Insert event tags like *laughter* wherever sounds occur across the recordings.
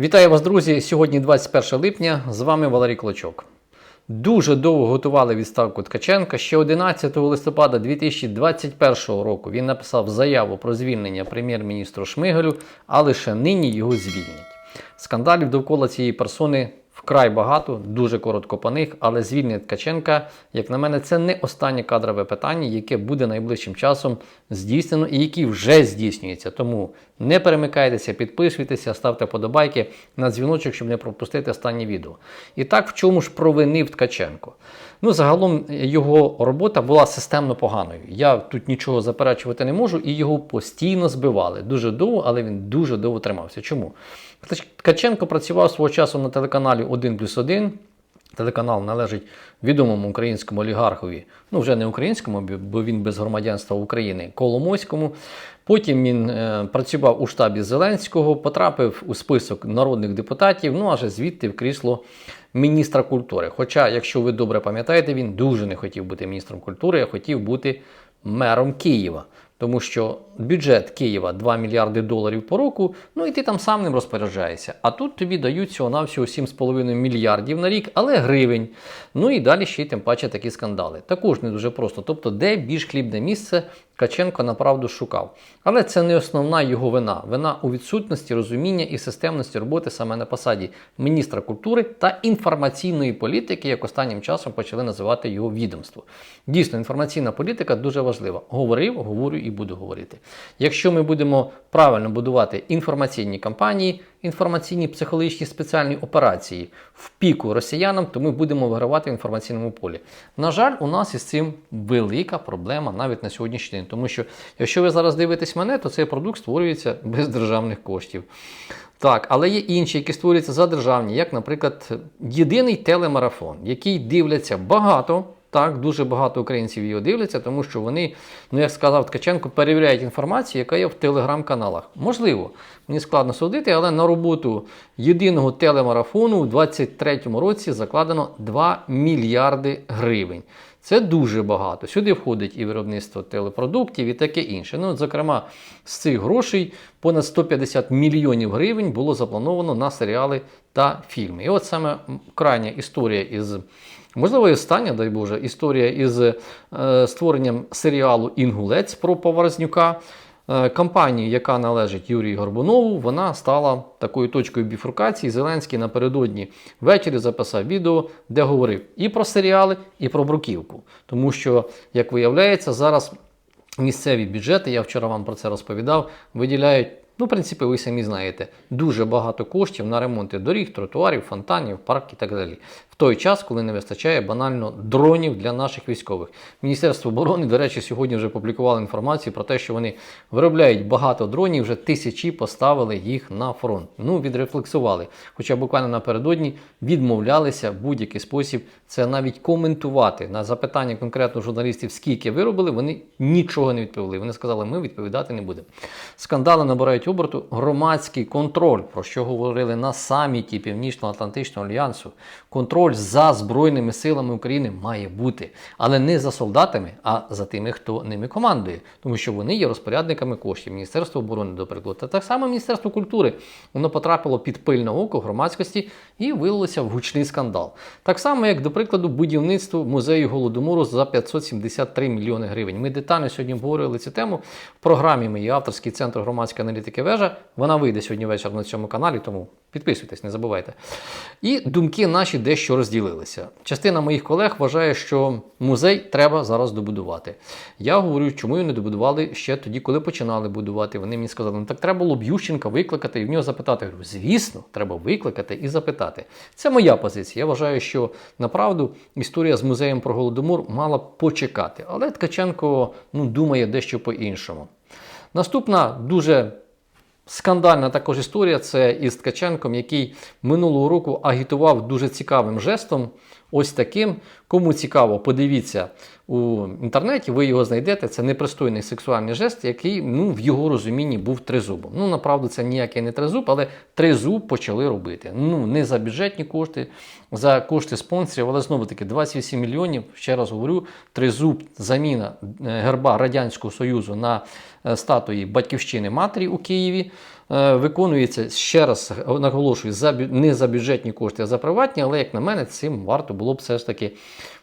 Вітаю вас, друзі! Сьогодні 21 липня. З вами Валерій Клочок. Дуже довго готували відставку Ткаченка. Ще 11 листопада 2021 року він написав заяву про звільнення прем'єр-міністру Шмигалю, а лише нині його звільнять. Скандалів довкола цієї персони вкрай багато, дуже коротко по них, але звільнення Ткаченка, як на мене, це не останнє кадрове питання, яке буде найближчим часом здійснено і яке вже здійснюється. Тому не перемикайтеся, підписуйтеся, ставте подобайки на дзвіночок, щоб не пропустити останнє відео. І так, в чому ж провинив Ткаченко? Ну, загалом його робота була системно поганою. Я тут нічого заперечувати не можу, і його постійно збивали. Дуже довго, але він дуже довго тримався. Чому? Ткаченко працював свого часу на телеканалі 1 плюс 1. Телеканал належить відомому українському олігархові, ну вже не українському, бо він без громадянства України, Коломойському. Потім він е, працював у штабі Зеленського, потрапив у список народних депутатів, ну аж звідти в крісло міністра культури. Хоча, якщо ви добре пам'ятаєте, він дуже не хотів бути міністром культури, а хотів бути мером Києва. Тому що бюджет Києва 2 мільярди доларів по року, ну і ти там сам ним розпоряджаєшся. А тут тобі дають всього навсього 7,5 мільярдів на рік, але гривень. Ну і далі ще й тим паче такі скандали. Також не дуже просто. Тобто, де більш хлібне місце Каченко направду шукав. Але це не основна його вина. Вина у відсутності розуміння і системності роботи саме на посаді міністра культури та інформаційної політики, як останнім часом почали називати його відомство. Дійсно, інформаційна політика дуже важлива. Говорив, говорю і буду говорити. Якщо ми будемо правильно будувати інформаційні кампанії, інформаційні психологічні спеціальні операції в піку росіянам, то ми будемо вигравати в інформаційному полі. На жаль, у нас із цим велика проблема навіть на сьогоднішній день. Тому що, якщо ви зараз дивитесь мене, то цей продукт створюється *laughs* без державних коштів. Так, але є інші, які створюються за державні, як, наприклад, єдиний телемарафон, який дивляться багато. Так, дуже багато українців його дивляться, тому що вони, ну як сказав Ткаченко, перевіряють інформацію, яка є в телеграм-каналах. Можливо, мені складно судити, але на роботу єдиного телемарафону у 2023 році закладено 2 мільярди гривень. Це дуже багато. Сюди входить і виробництво телепродуктів, і таке інше. Ну, Зокрема, з цих грошей понад 150 мільйонів гривень було заплановано на серіали та фільми. І от саме крайня історія із. Можливо, і остання, дай Боже, історія із е, створенням серіалу Інгулець про Поварзнюка. Е, яка належить Юрію Горбунову, вона стала такою точкою біфуркації. Зеленський напередодні ввечері записав відео, де говорив і про серіали, і про бруківку. Тому що, як виявляється, зараз місцеві бюджети, я вчора вам про це розповідав, виділяють. Ну, в принципі, ви самі знаєте, дуже багато коштів на ремонти доріг, тротуарів, фонтанів, парків і так далі. Той час, коли не вистачає банально дронів для наших військових. Міністерство оборони, до речі, сьогодні вже публікувало інформацію про те, що вони виробляють багато дронів, вже тисячі поставили їх на фронт. Ну, відрефлексували. Хоча буквально напередодні відмовлялися в будь-який спосіб це навіть коментувати на запитання конкретно журналістів, скільки виробили, вони нічого не відповіли. Вони сказали, ми відповідати не будемо. Скандали набирають оберту громадський контроль, про що говорили на саміті Північно-Атлантичного альянсу. Контроль за Збройними силами України має бути, але не за солдатами, а за тими, хто ними командує, тому що вони є розпорядниками коштів Міністерства оборони, до прикладу. Та так само Міністерство культури воно потрапило під пильне око громадськості і вилилося в гучний скандал. Так само, як, до прикладу, будівництво музею голодомору за 573 мільйони гривень. Ми детально сьогодні обговорювали цю тему в програмі. Мій авторський центр громадської аналітики вежа. Вона вийде сьогодні вечір на цьому каналі, тому підписуйтесь, не забувайте. І думки наші дещо розділилися. Частина моїх колег вважає, що музей треба зараз добудувати. Я говорю, чому його не добудували ще тоді, коли починали будувати. Вони мені сказали, ну так треба було б Ющенка викликати і в нього запитати. Я говорю, звісно, треба викликати і запитати. Це моя позиція. Я вважаю, що направду історія з музеєм про Голодомор мала почекати. Але Ткаченко ну, думає дещо по-іншому. Наступна дуже скандальна також історія це із Ткаченком, який минулого року агітував дуже цікавим жестом. Ось таким. Кому цікаво, подивіться у інтернеті, ви його знайдете. Це непристойний сексуальний жест, який ну, в його розумінні був тризубом. Ну, направду, це ніякий не тризуб, але тризуб почали робити. Ну, не за бюджетні кошти, за кошти спонсорів, але знову таки 28 мільйонів. Ще раз говорю, тризуб, заміна е, герба Радянського Союзу на е, статуї Батьківщини матері у Києві. Е, виконується ще раз наголошую за не за бюджетні кошти, а за приватні, але як на мене, цим варто було б все ж таки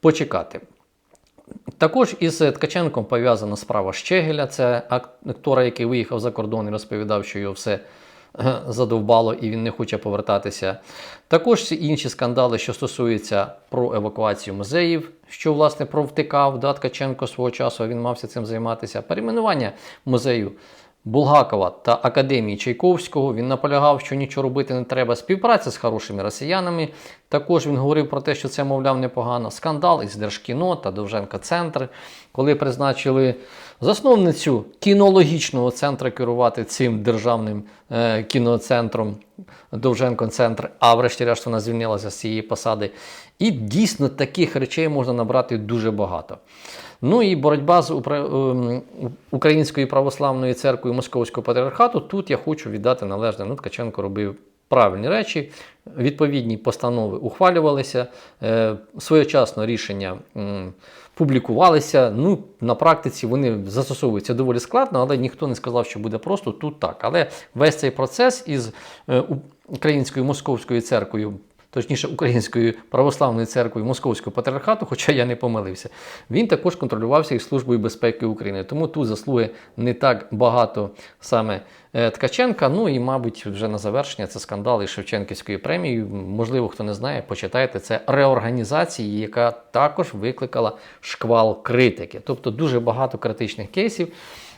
почекати. Також із е, Ткаченком пов'язана справа Щегеля, це актора, який виїхав за кордон і розповідав, що його все е, задовбало і він не хоче повертатися. Також інші скандали, що стосуються про евакуацію музеїв, що власне провтикав да, Ткаченко свого часу, він мався цим займатися. Перейменування музею Булгакова та Академії Чайковського. Він наполягав, що нічого робити не треба. Співпраця з хорошими росіянами. Також він говорив про те, що це, мовляв, непогано. Скандал із Держкіно та Довженка Центр, коли призначили засновницю кінологічного центру керувати цим державним е, кіноцентром Довженко Центр, а врешті-решт вона звільнилася з цієї посади. І дійсно таких речей можна набрати дуже багато. Ну і боротьба з ем, Українською православною церквою Московського патріархату. Тут я хочу віддати належне. Ну, Ткаченко робив правильні речі. Відповідні постанови ухвалювалися, е, своєчасно рішення публікувалися. Ну, на практиці вони застосовуються доволі складно, але ніхто не сказав, що буде просто тут так. Але весь цей процес із е, Українською московською церквою точніше Українською православною церквою Московського патріархату, хоча я не помилився, він також контролювався і Службою безпеки України. Тому тут заслуги не так багато саме Ткаченка. Ну і, мабуть, вже на завершення це скандал із Шевченківською премією. Можливо, хто не знає, почитайте це реорганізації, яка також викликала шквал критики. Тобто дуже багато критичних кейсів.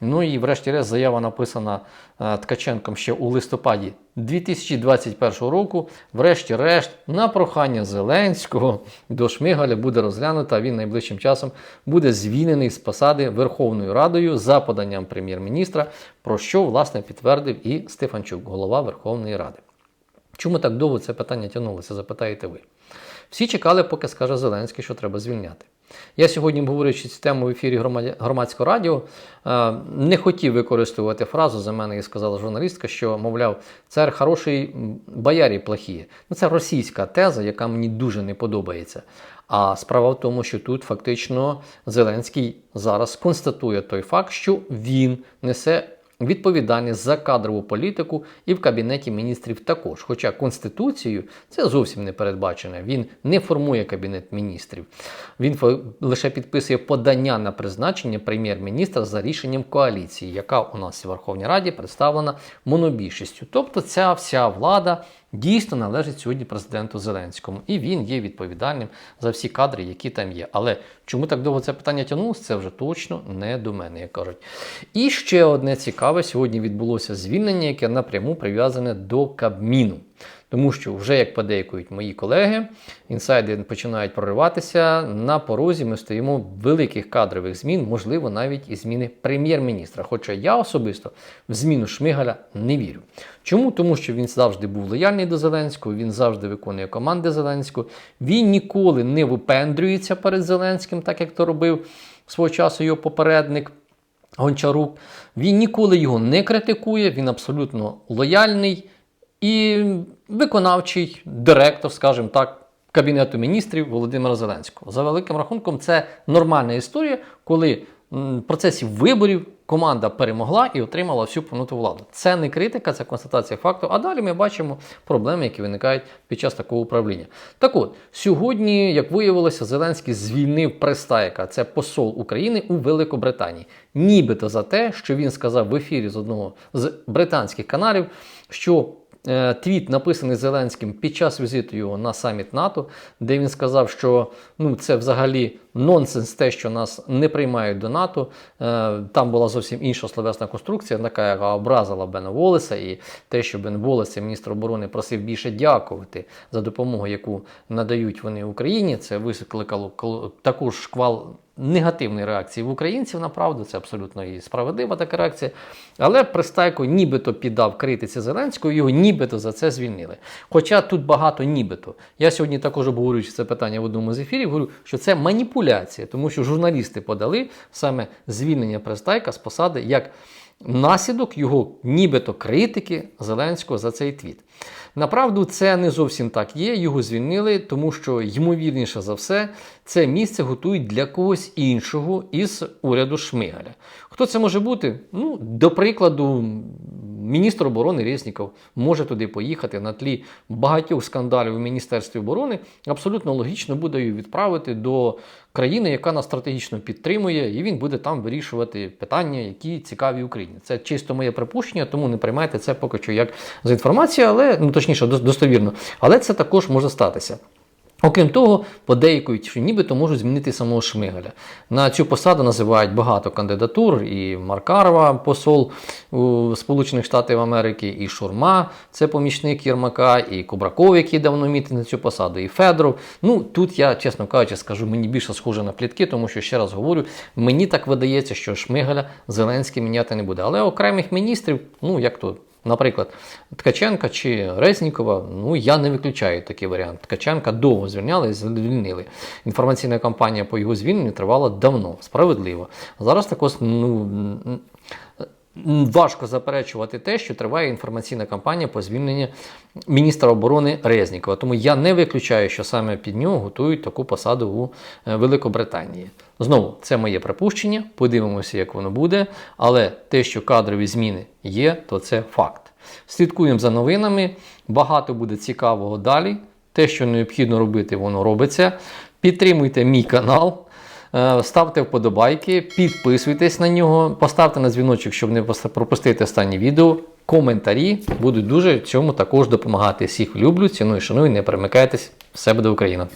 Ну і врешті-решт заява написана е, Ткаченком ще у листопаді 2021 року. Врешті-решт, на прохання Зеленського до Шмигаля буде розглянута. Він найближчим часом буде звільнений з посади Верховною Радою за поданням прем'єр-міністра, про що власне підтвердив і Стефанчук, голова Верховної Ради. Чому так довго це питання тягнулося, запитаєте ви? Всі чекали, поки скаже Зеленський, що треба звільняти. Я сьогодні, обговорюючи цю тему в ефірі громадського радіо, е, не хотів використовувати фразу за мене і сказала журналістка, що, мовляв, цар хороший, боярі плохі. Ну, це російська теза, яка мені дуже не подобається. А справа в тому, що тут фактично Зеленський зараз констатує той факт, що він несе відповідальність за кадрову політику і в кабінеті міністрів також. Хоча конституцією це зовсім не передбачено. Він не формує кабінет міністрів. Він лише підписує подання на призначення прем'єр-міністра за рішенням коаліції, яка у нас в Верховній Раді представлена монобільшістю. Тобто ця вся влада дійсно належить сьогодні президенту Зеленському, і він є відповідальним за всі кадри, які там є. Але чому так довго це питання тягнулося, це вже точно не до мене, як кажуть. І ще одне цікаве: сьогодні відбулося звільнення, яке напряму прив'язане до Кабміну. Тому що вже як подейкують мої колеги, інсайди починають прориватися. На порозі ми стоїмо великих кадрових змін, можливо, навіть і зміни прем'єр-міністра. Хоча я особисто в зміну Шмигаля не вірю. Чому? Тому що він завжди був лояльний до Зеленського, він завжди виконує команди Зеленського. Він ніколи не випендрюється перед Зеленським, так як то робив свого часу його попередник. Гончарук. Він ніколи його не критикує, він абсолютно лояльний і виконавчий директор, скажімо так, Кабінету міністрів Володимира Зеленського. За великим рахунком, це нормальна історія, коли в процесі виборів команда перемогла і отримала всю повноту владу. Це не критика, це констатація факту. А далі ми бачимо проблеми, які виникають під час такого управління. Так от, сьогодні, як виявилося, Зеленський звільнив Престайка, це посол України у Великобританії. Нібито за те, що він сказав в ефірі з одного з британських каналів, що твіт, написаний Зеленським під час візиту його на саміт НАТО, де він сказав, що ну, це взагалі нонсенс, те, що нас не приймають до НАТО. Е, там була зовсім інша словесна конструкція, така, яка образила Бена Волеса, і те, що Бен Волес, міністр оборони, просив більше дякувати за допомогу, яку надають вони Україні. Це викликало таку ж шквал негативної реакції в українців на правду, це абсолютно і справедлива така реакція. Але Пристайко нібито піддав критиці Зеленського, його нібито за це звільнили. Хоча тут багато нібито. Я сьогодні також обговорюючи це питання в одному з ефірів, говорю, що це маніпуляція, тому що журналісти подали саме звільнення Пристайка з посади як наслідок його нібито критики Зеленського за цей твіт. Направду, це не зовсім так є. Його звільнили, тому що, ймовірніше за все, це місце готують для когось іншого із уряду Шмигаля. Хто це може бути? Ну, до прикладу, міністр оборони Резніков може туди поїхати на тлі багатьох скандалів у Міністерстві оборони. Абсолютно логічно буде її відправити до країни, яка нас стратегічно підтримує, і він буде там вирішувати питання, які цікаві Україні. Це чисто моє припущення, тому не приймайте це поки що як за інформацію, але ну точніше, достовірно. Але це також може статися. Окрім того, подейкують, що нібито можуть змінити самого Шмигаля. На цю посаду називають багато кандидатур, і Маркарова, посол у Сполучених Штатів Америки, і Шурма, це помічник Єрмака, і Кубраков, який давно мітить на цю посаду, і Федоров. Ну тут я, чесно кажучи, скажу, мені більше схоже на плітки, тому що ще раз говорю, мені так видається, що Шмигаля Зеленський міняти не буде. Але окремих міністрів, ну як то. Наприклад, Ткаченка чи Резнікова, ну я не виключаю такий варіант. Ткаченка довго звільняли і звільнили. Інформаційна кампанія по його звільненню тривала давно, справедливо. Зараз також ну, важко заперечувати те, що триває інформаційна кампанія по звільненню міністра оборони Резнікова. Тому я не виключаю, що саме під нього готують таку посаду у е, Великобританії. Знову, це моє припущення, подивимося, як воно буде. Але те, що кадрові зміни є, то це факт. Слідкуємо за новинами. Багато буде цікавого далі. Те, що необхідно робити, воно робиться. Підтримуйте мій канал. Е, Ставте вподобайки, підписуйтесь на нього, поставте на дзвіночок, щоб не пропустити останні відео. Коментарі будуть дуже цьому також допомагати. Всіх люблю, ціную, шаную, не перемикайтесь. Все буде Україна!